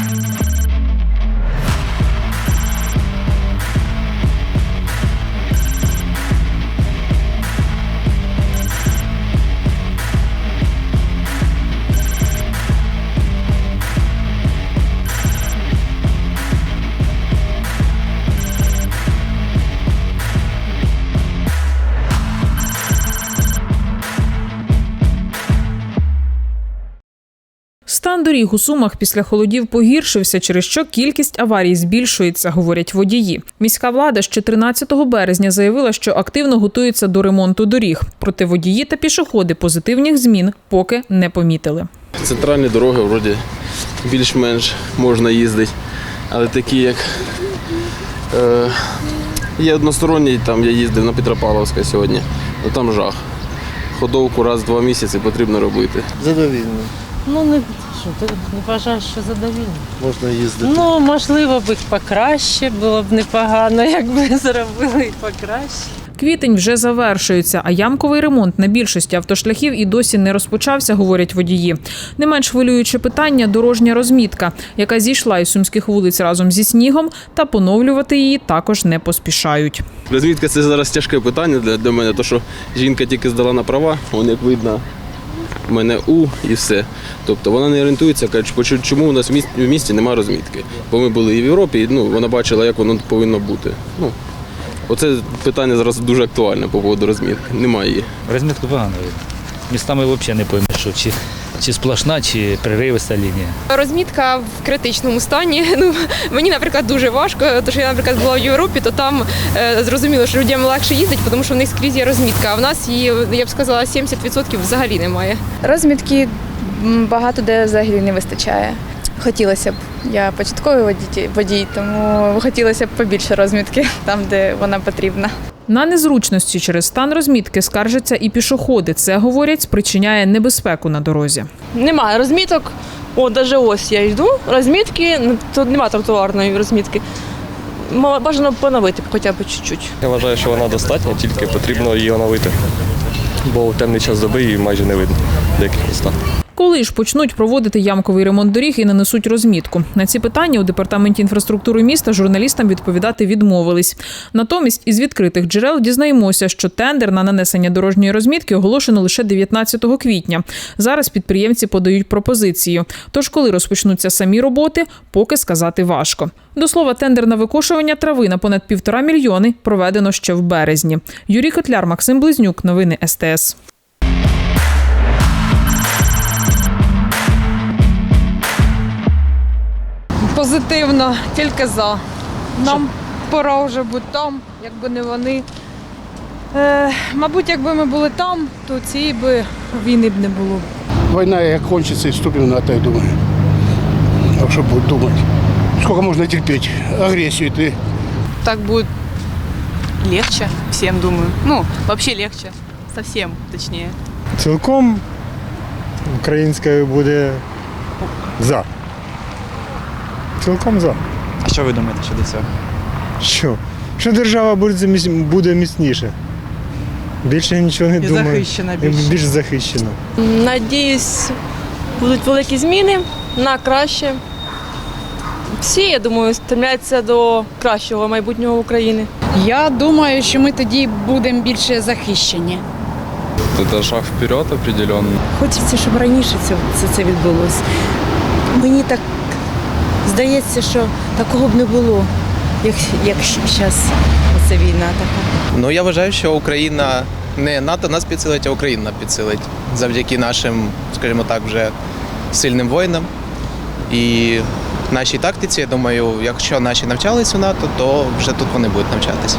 Стан доріг у Сумах після холодів погіршився, через що кількість аварій збільшується, говорять водії. Міська влада ще 13 березня заявила, що активно готується до ремонту доріг. Проте водії та пішоходи позитивних змін поки не помітили. Центральні дороги вроді більш-менш можна їздити, але такі як е, є односторонній, там я їздив на Петропавловська сьогодні, ну там жах. Ходовку раз в два місяці потрібно робити. Задовільно. Ну, не, що, ти не вважаєш, що задовільно. Можна їздити. Ну, можливо, б покраще, було б непогано, якби зробили і покраще. Квітень вже завершується, а ямковий ремонт на більшості автошляхів і досі не розпочався, говорять водії. Не менш хвилююче питання дорожня розмітка, яка зійшла із сумських вулиць разом зі снігом, та поновлювати її також не поспішають. Розмітка це зараз тяжке питання для, для мене, тому що жінка тільки здала на права, вон як видно, мене У і все. Тобто вона не орієнтується, каже, чому- у нас в місті, в місті немає розмітки. Бо ми були і в Європі, і ну, вона бачила, як воно повинно бути. Ну, оце питання зараз дуже актуальне по поводу розмітки. Немає її. Розмітку погано. Містами взагалі не поймеш, що чи, чи сплошна, чи преривиста лінія. Розмітка в критичному стані. Ну мені, наприклад, дуже важко. Тому що я, наприклад, була в Європі, то там е, зрозуміло, що людям легше їздити, тому що в них скрізь є розмітка. А в нас її, я б сказала, 70% взагалі немає. Розмітки багато де взагалі не вистачає. Хотілося б. Я початковий водій, водій, тому хотілося б побільше розмітки там, де вона потрібна. На незручності через стан розмітки скаржаться і пішоходи. Це говорять, спричиняє небезпеку на дорозі. Немає розміток. О, навіть ось я йду. Розмітки, ну, тут немає тротуарної розмітки. Бажано поновити хоча б чуть-чуть. Я вважаю, що вона достатня, тільки потрібно її оновити. Бо в темний час доби її майже не видно в деяких містах. Коли ж почнуть проводити ямковий ремонт доріг і нанесуть розмітку? На ці питання у департаменті інфраструктури міста журналістам відповідати відмовились. Натомість із відкритих джерел дізнаємося, що тендер на нанесення дорожньої розмітки оголошено лише 19 квітня. Зараз підприємці подають пропозицію. Тож, коли розпочнуться самі роботи, поки сказати важко. До слова, тендер на викошування трави на понад півтора мільйони проведено ще в березні. Юрій Котляр, Максим Близнюк, новини СТС. Позитивно, тільки за. Нам пора вже бути там, якби не вони. Е, мабуть, якби ми були там, то цієї би війни б не було. Війна як кончиться і вступимо на те, думаю. А що будуть думати? Скільки можна терпіти? Агресію ти. Так буде легче всім, думаю. Ну, взагалі легче. Совсем, точніше. Цілком українською буде за. Цілком за. А що ви думаєте щодо цього? Що? Що держава буде, міцніше. Більше нічого не І думаю. захищена І більше. Більш захищена. Надіюсь, будуть великі зміни на краще. Всі, я думаю, стремляться до кращого майбутнього України. Я думаю, що ми тоді будемо більше захищені. Це шаг вперед определенно. Хочеться, щоб раніше це, це, це відбулося. Мені так здається, що такого б не було, як, як зараз ця війна така. Ну я вважаю, що Україна не НАТО нас підсилить, а Україна підсилить завдяки нашим, скажімо так, вже сильним воїнам. І нашій тактиці, я думаю, якщо наші навчались у НАТО, то вже тут вони будуть навчатися.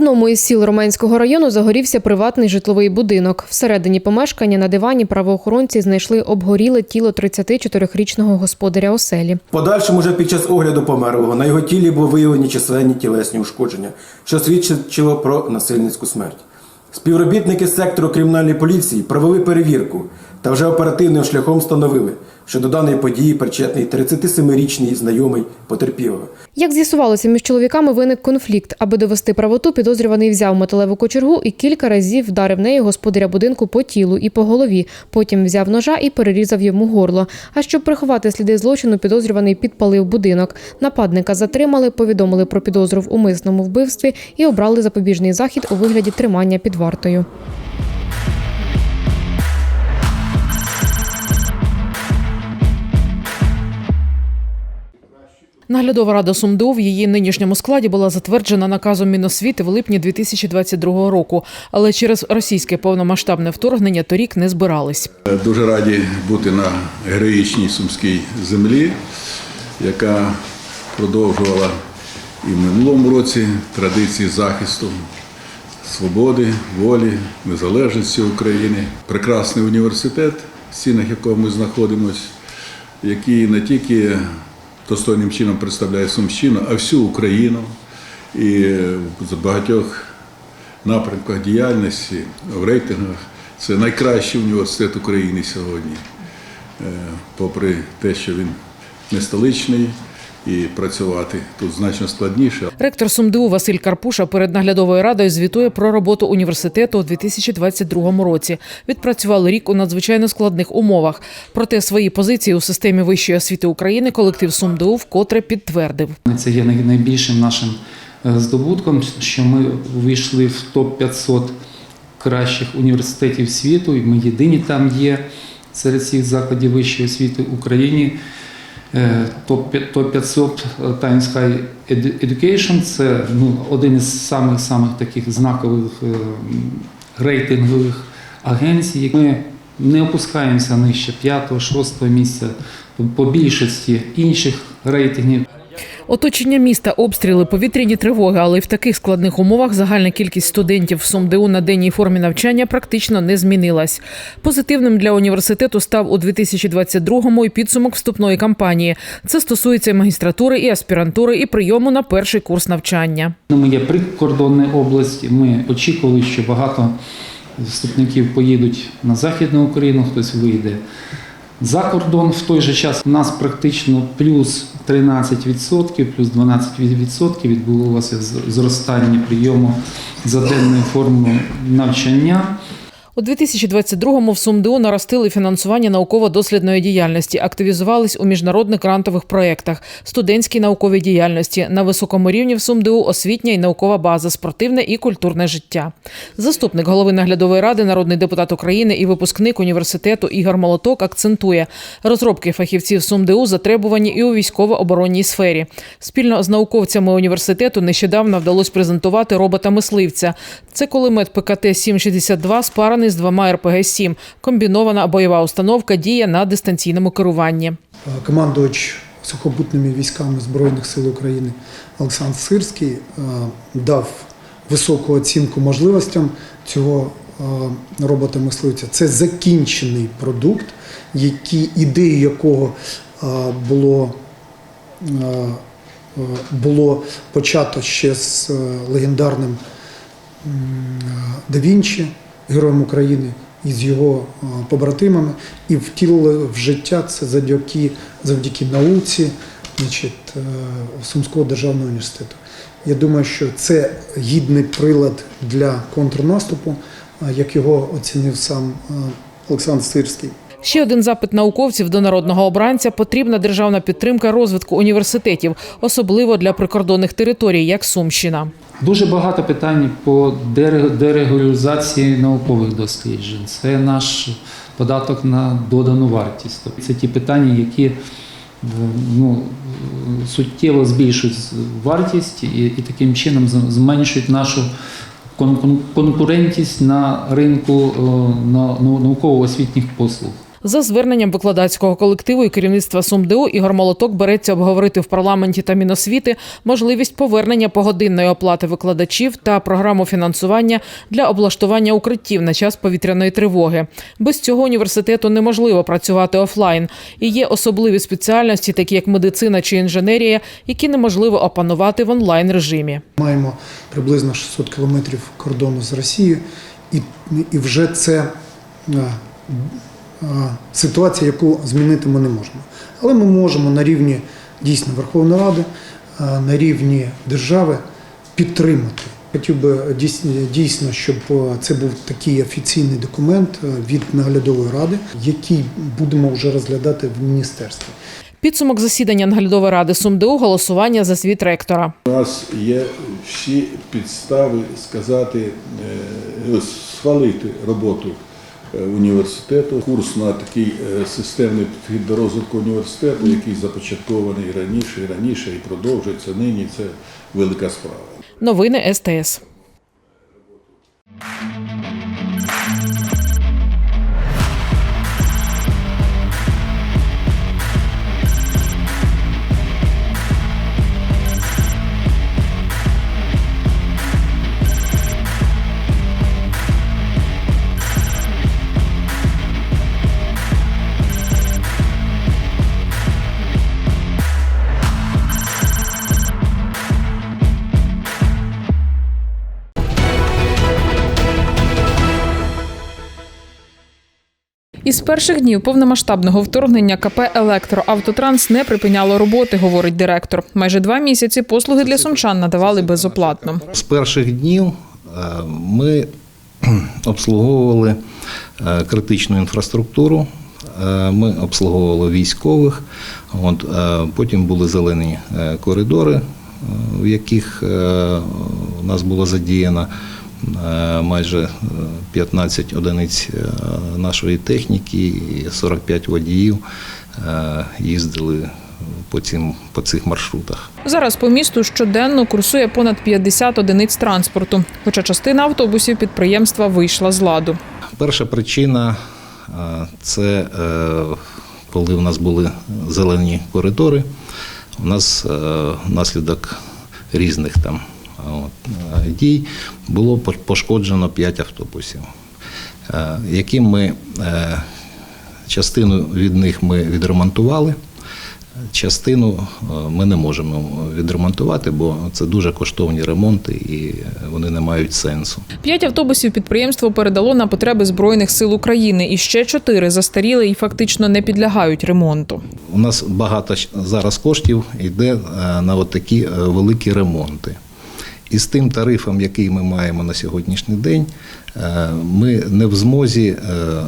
Одному із сіл Романського району загорівся приватний житловий будинок. Всередині помешкання на дивані правоохоронці знайшли обгоріле тіло 34-річного господаря оселі. Подальшим уже під час огляду померлого на його тілі були виявлені численні тілесні ушкодження, що свідчило про насильницьку смерть. Співробітники сектору кримінальної поліції провели перевірку та вже оперативним шляхом встановили, що до даної події причетний 37-річний знайомий потерпілого. Як з'ясувалося, між чоловіками виник конфлікт. Аби довести правоту, підозрюваний взяв металеву кочергу і кілька разів вдарив нею господаря будинку по тілу і по голові. Потім взяв ножа і перерізав йому горло. А щоб приховати сліди злочину, підозрюваний підпалив будинок. Нападника затримали, повідомили про підозру в умисному вбивстві і обрали запобіжний захід у вигляді тримання під вартою. Наглядова рада СумДУ в її нинішньому складі була затверджена наказом Міносвіти в липні 2022 року, але через російське повномасштабне вторгнення торік не збирались. Дуже раді бути на героїчній сумській землі, яка продовжувала і в минулому році традиції захисту свободи, волі, незалежності України. Прекрасний університет, в стінах якого ми знаходимося, який не тільки достойним чином представляє Сумщину, а всю Україну. І в багатьох напрямках діяльності, в рейтингах. Це найкращий університет України сьогодні, Е, попри те, що він не столичний, і працювати тут значно складніше. Ректор СумДУ Василь Карпуша перед наглядовою радою звітує про роботу університету у 2022 році. Відпрацювали рік у надзвичайно складних умовах. Проте свої позиції у системі вищої освіти України колектив СумДУ вкотре підтвердив. Це є найбільшим нашим е, здобутком, що ми увійшли в топ-500 кращих університетів світу, і ми єдині там є серед всіх закладів вищої освіти в Україні. Е, Топ- Топ-500 Times High Education – це ну, один із самих самих таких знакових е, рейтингових агенцій. Ми не опускаємося нижче 5-6 місця по більшості інших рейтингів. Оточення міста, обстріли, повітряні тривоги, але й в таких складних умовах загальна кількість студентів в СумДУ на денній формі навчання практично не змінилась. Позитивним для університету став у 2022-му і підсумок вступної кампанії. Це стосується і магістратури, і аспірантури, і прийому на перший курс навчання. Ми є прикордонна область. Ми очікували, що багато вступників поїдуть на Західну Україну, хтось вийде за кордон. В той же час у нас практично плюс 13%, плюс 12% відбулося зростання прийому за денною формою навчання. У 2022-му в СумДУ наростили фінансування науково-дослідної діяльності, активізувались у міжнародних грантових проєктах, студентській науковій діяльності. На високому рівні в СумДУ освітня і наукова база, спортивне і культурне життя. Заступник голови наглядової ради, народний депутат України і випускник університету Ігор Молоток акцентує, розробки фахівців СумДУ затребувані і у військово-оборонній сфері. Спільно з науковцями університету нещодавно вдалося презентувати робота-мисливця. Це кулемет ПКТ-762 спараний з двома РПГ-7. Комбінована бойова установка діє на дистанційному керуванні. командувач сухопутними військами Збройних сил України Олександр Сирський е, дав високу оцінку можливостям цього е, робота-мисливця. Це закінчений продукт, які, ідею якого е, було, е, е, було почато ще з е, легендарним Да Вінчі, героєм України, і з його е, побратимами, і втілили в життя це завдяки, завдяки науці значить, е, Сумського державного університету. Я думаю, що це гідний прилад для контрнаступу, е, як його оцінив сам Олександр Сирський. Ще один запит науковців до народного обранця потрібна державна підтримка розвитку університетів, особливо для прикордонних територій, як Сумщина. Дуже багато питань по дере- дерегуляризації наукових досліджень. Це наш податок на додану вартість. Тобто Це ті питання, які е, ну, суттєво збільшують вартість і, і таким чином зменшують нашу кон- кон- конкурентність на ринку е, на- на- науково-освітніх послуг. За зверненням викладацького колективу і керівництва СумДУ Ігор Молоток береться обговорити в парламенті та Міносвіти можливість повернення погодинної оплати викладачів та програму фінансування для облаштування укриттів на час повітряної тривоги. Без цього університету неможливо працювати офлайн. І є особливі спеціальності, такі як медицина чи інженерія, які неможливо опанувати в онлайн режимі. Маємо приблизно 600 кілометрів кордону з Росією, і, і вже це е, ситуація, яку змінити ми не можемо. Але ми можемо на рівні дійсно Верховної Ради е, на рівні держави підтримати. Хотів би дійсно, дійсно, щоб е, це був такий офіційний документ е, від наглядової ради, який будемо вже розглядати в міністерстві. Підсумок засідання наглядової ради СумДУ голосування за звіт ректора. У нас є всі підстави сказати, е, схвалити роботу е, університету, курс на такий е, системний підхід до розвитку університету, який започаткований раніше, і раніше і продовжується нині. Це велика справа. Новини СТС. Перших днів повномасштабного вторгнення КП «Електроавтотранс» не припиняло роботи, говорить директор. Майже два місяці послуги для сумчан надавали безоплатно. З перших днів е, ми обслуговували е, критичну інфраструктуру, е, ми обслуговували військових. От, Потім були зелені коридори, в яких у нас було задіяно майже е, 15 одиниць е, нашої техніки, і 45 водіїв е, їздили по, цим, по цих маршрутах. Зараз по місту щоденно курсує понад 50 одиниць транспорту, хоча частина автобусів підприємства вийшла з ладу. Перша причина е, це е, коли у нас були зелені коридори. У нас е, внаслідок різних там е, дій було пошкоджено 5 автобусів, е, які ми е, частину від них ми відремонтували. Частину е, ми не можемо відремонтувати, бо це дуже коштовні ремонти і вони не мають сенсу. П'ять автобусів підприємство передало на потреби збройних сил України, і ще чотири застаріли і фактично не підлягають ремонту. У нас багато зараз коштів йде е, на такі е, великі ремонти. І з тим тарифом, який ми маємо на сьогоднішній день, е, ми не в змозі е,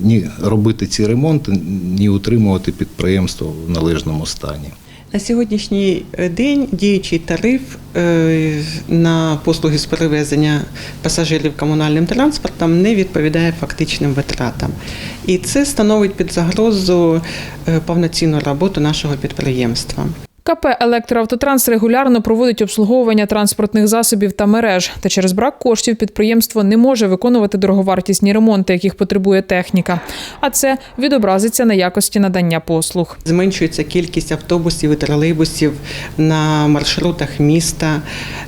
ні робити ці ремонти, ні утримувати підприємство в належному стані. На сьогоднішній день діючий тариф е, на послуги з перевезення пасажирів комунальним транспортом не відповідає фактичним витратам. І це становить під загрозу повноцінну роботу нашого підприємства. КП «Електроавтотранс» регулярно проводить обслуговування транспортних засобів та мереж. Та через брак коштів підприємство не може виконувати дороговартісні ремонти, яких потребує техніка. А це відобразиться на якості надання послуг. Зменшується кількість автобусів і тролейбусів на маршрутах міста.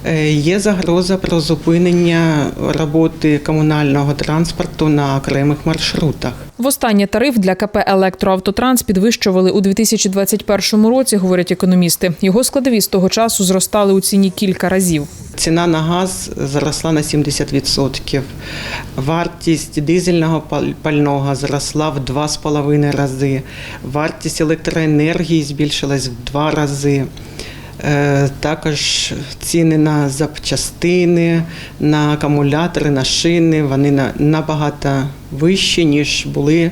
Е, Є загроза про зупинення роботи комунального транспорту на окремих маршрутах. Востаннє тариф для КП «Електроавтотранс» підвищували у 2021 році, говорять економісти. Його складові з того часу зростали у ціні кілька разів. Ціна на газ зросла на 70%. Вартість дизельного пал- пального зросла в 2,5 рази. Вартість електроенергії збільшилась в 2 рази. Е, Також ціни на запчастини, на акумулятори, на шини вони на- набагато вищі, ніж були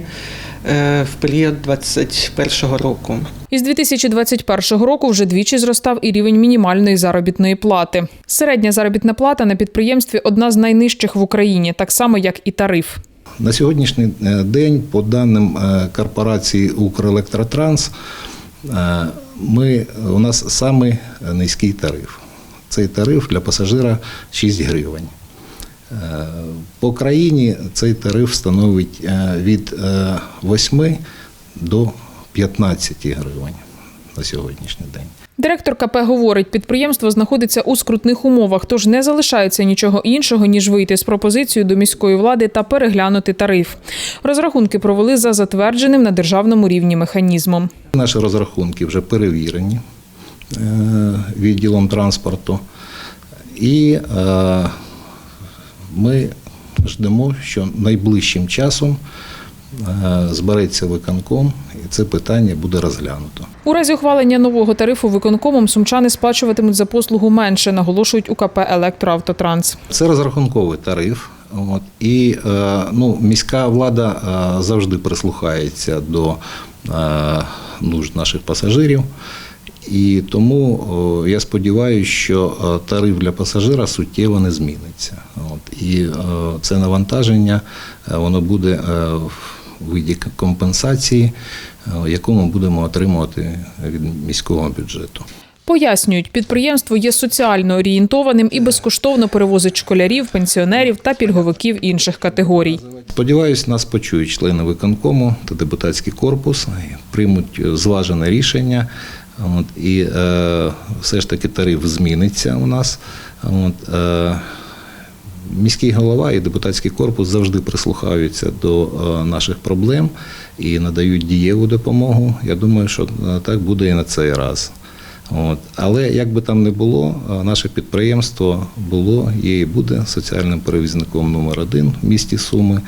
е, в період 2021 року. Із 2021 року вже двічі зростав і рівень мінімальної заробітної плати. Середня заробітна плата на підприємстві одна з найнижчих в Україні, так само як і тариф. На сьогоднішній е, день, по даним корпорації Укрелектотранс, е, ми, у нас самий низький тариф. Цей тариф для пасажира 6 гривень. Е, По країні цей тариф становить е, від е, 8 до 15 гривень на сьогоднішній день. Директор КП говорить, підприємство знаходиться у скрутних умовах, тож не залишається нічого іншого, ніж вийти з пропозицією до міської влади та переглянути тариф. Розрахунки провели за затвердженим на державному рівні механізмом. Наші розрахунки вже перевірені е, відділом транспорту. І е, ми ждемо, що найближчим часом збереться виконком, і це питання буде розглянуто. У разі ухвалення нового тарифу виконкомом сумчани сплачуватимуть за послугу менше, наголошують УКП «Електроавтотранс». Це розрахунковий тариф. От, і е, ну, міська влада е, завжди прислухається до е, нужд наших пасажирів. І тому я сподіваюся, що е, тариф для пасажира суттєво не зміниться. От, і е, це навантаження е, воно буде в виді компенсації, яку ми будемо отримувати від міського бюджету. Пояснюють, підприємство є соціально орієнтованим і безкоштовно перевозить школярів, пенсіонерів та пільговиків інших категорій. Сподіваюсь, нас почують члени виконкому та депутатський корпус, приймуть зважене рішення. От, і е, все ж таки тариф зміниться у нас. От, е, міський голова і депутатський корпус завжди прислухаються до е, наших проблем і надають дієву допомогу. Я думаю, що е, так буде і на цей раз. От. Але як би там не було, е, наше підприємство було, є і буде соціальним перевізником номер один в місті Суми.